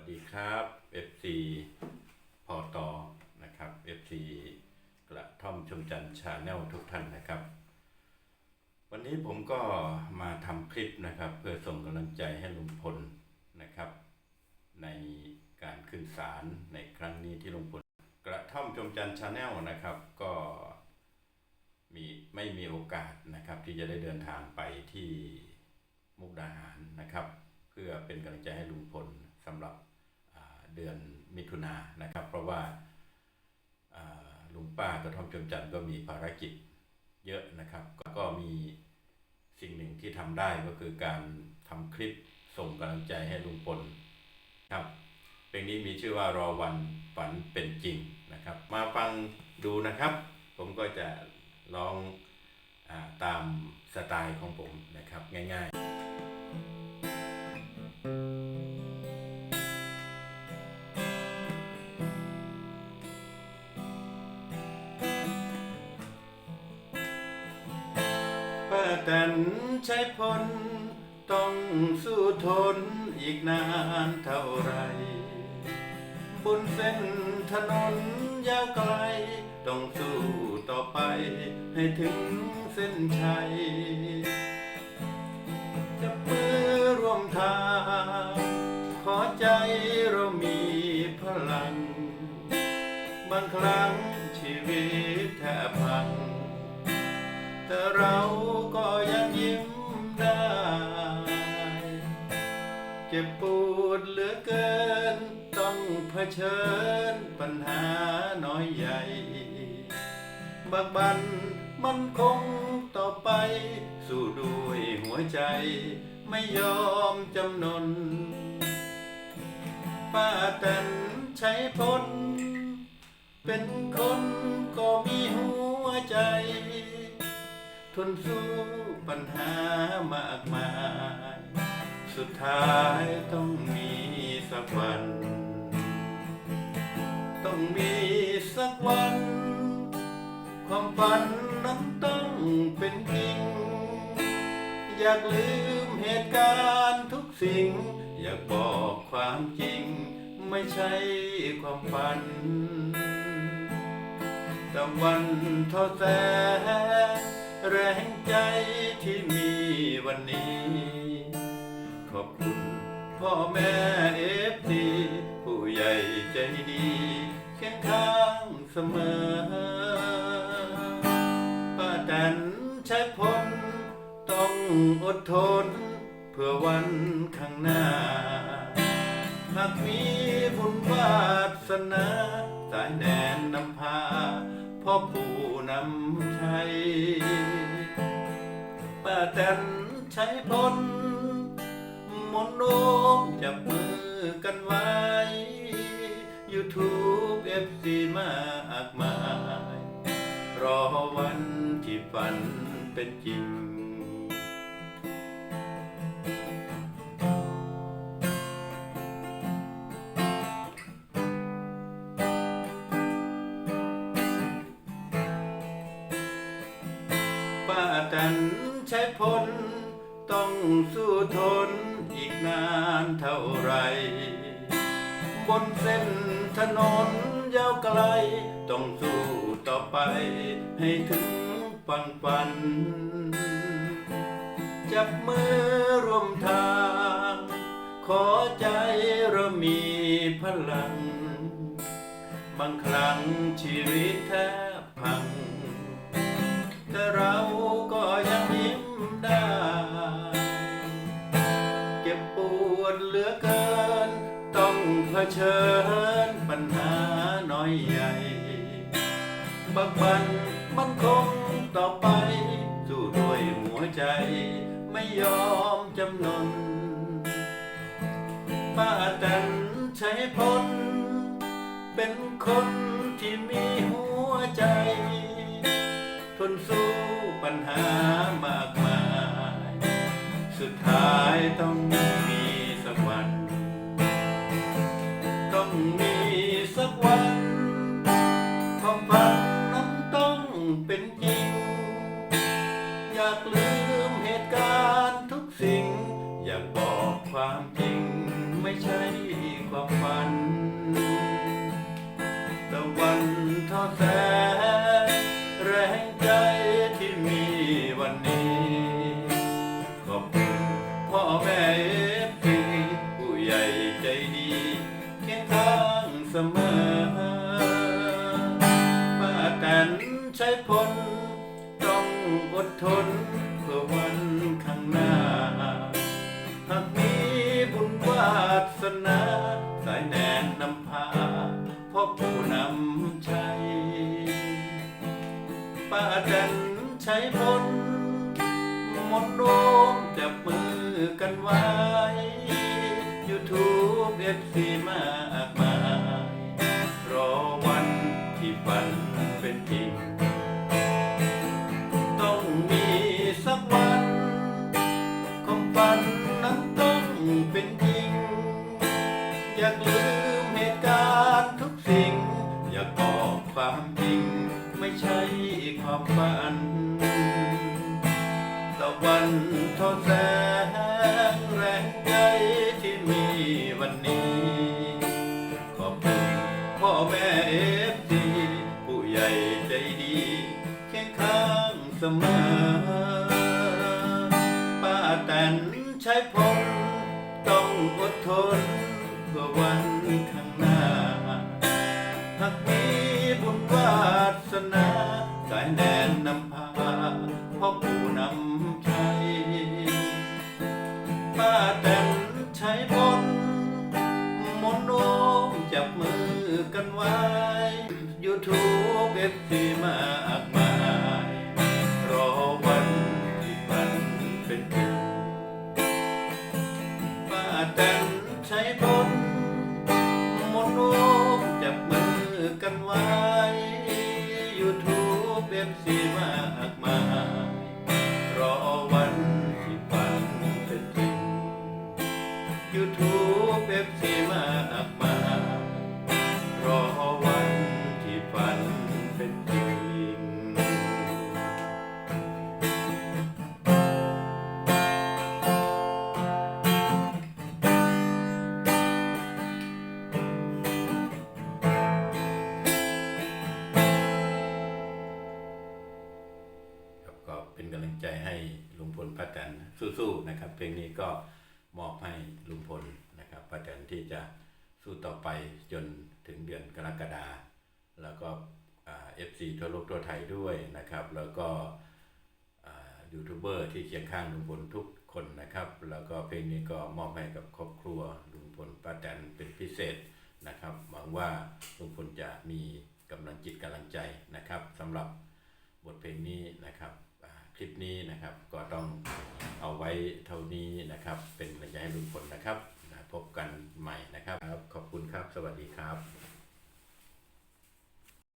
วัสดีครับ FC พอตอนะครับ FC กระท่อมชมจันทร์ชาแนลทุกท่านนะครับ วันนี้ผมก็มาทำคลิปนะครับ เพื่อส่งกำลังใจให้ลุงพลนะครับ ในการขึ้นศาลในครั้งนี้ที่ลุงพลกระท่อมชมจันทร์ชาแนลนะครับก็มีไม่มีโอกาสนะครับที่จะได้เดินทางไปที่มุกดาหารนะครับ เพื่อเป็นกำลังใจให้ลุงพลสำหรับ เดือนมิถุนานะครับ เพราะว่าลุงป้ากระท่อมชมจันทร์ก็มีภารกิจเยอะนะครับก็ก็มีสิ่งหนึ่งที่ทำได้ก็คือการทำคลิปส่งกำลังใจให้ลุงพลครับเพลงนี้มีชื่อว่ารอวันฝันเป็นจริงนะครับ มาฟังดูนะครับ ผมก็จะร้องอตามสไตล์ของผมนะครับง่าย ๆ ตนใช้พลต้องสู้ทนอีกนานเท่าไร บนเส้นถนนยาวไกล ต้องสู้ต่อไปให้ถึงเส้นชัยจับมือร่วมทาง ขอใจเรามีพลัง บางครั้งชีวิตแทบพัง แต่เราก็ยังยิ้มได้ เจ็บปวดเหลือเกิน ต้องเผชิญปัญหาน้อยใหญ่บักบันมันคงต่อไป สู้ด้วยหัวใจ ไม่ยอมจำนนป้าแตนใช้พ้นเป็นคน นสู้ปัญหามากมาย สุดท้ายต้องมีสักวัน ต้องมีสักวัน ความฝันนั้นต้องเป็นจริง อยากลืมเหตุการณ์ทุกสิ่ง อยากบอกความจริง ไม่ใช่ความฝันแต่วันท้อแท้ แรงใจที่มีวันนี้ ขอบคุณพ่อแม่เอฟซีผู้ใหญ่ใจดีเคียงข้างเสมอป้าแตนใช้พลต้องอดทน เพื่อวันข้างหน้า หากมีบุญวาสนาสายแดนนำ พ่อปู่นำชัยป้าแตนใช้พลมนโนมจับมือกันไว้ YouTube FC มากมาย รอวันที่ฝันเป็นจริง ตนใช้พลต้องสู้ทนอีกนานเท่าไร บนเส้นถนนยาวไกล ต้องสู้ต่อไปให้ถึงฝั่งฝัน จับมือร่วมทาง ขอใจเรามีพลัง บางครั้งชีวิตแท ใหญ่บักบันมันคงต่อไป สู้ด้วยหัวใจ ไม่ยอมจำนนป้าแตนใช้พลเป็นคนที่มีหัวใจ ทนสู้ปัญหามากมาย สุดท้ายต้องมีสักวัน ความจริงไม่ใช่ความฝันตะวันทอดแสงแรงใจที่มีวันนี้ ขอบคุณพ่อแม่เอฟซีผู้ใหญ่ใจดีเคียงข้างเสมอป้าแตนใช้พลต้องอดทน นาสายแนนนำพาพ่อผู้นำชัยป้าดันใช้พลมนต์โน้มจับมือกันไว้ยูทูบเอฟซีมา ความจริง ไม่ใช่ความฝันตะวันทอแสงแรงใจที่มีวันนี้ ขอบคุณพ่อแม่เอฟซีผู้ใหญ่ใจดีเคียงข้างเสมอป้าแตนใช้พลต้องอดทนเพื่อวันข้างหน้าหากมี กันไว้ยูทูบเอฟซีมากมายรอวันที่มันเป็นจริงป้าแตนใช้บนมนุษย์จับมือกันไว้ยูทู สู้ๆนะครับ เพลงนี้ก็มอบให้ลุงพลนะครับป้าแตนที่จะสู้ต่อไปจนถึงเดือนกรกฎาแล้วก็เอฟซีทั่วโลกทั่วไทยด้วยนะครับ แล้วก็ยูทูบเบอร์ที่เคียงข้างลุงพลทุกคนนะครับ แล้วก็เพลงนี้ก็มอบให้กับครอบครัวลุงพลป้าแตนเป็นพิเศษนะครับหวังว่าลุงพลจะมีกำลังจิตกำลังใจนะครับสำหรับบทเพลงนี้นะครับ คลิปนี้นะครับ ก็ต้องเอาไว้เท่านี้นะครับ เป็นระยะให้ลุงพลนะครับ พบกันใหม่นะครับ ขอบคุณครับ สวัสดีครับ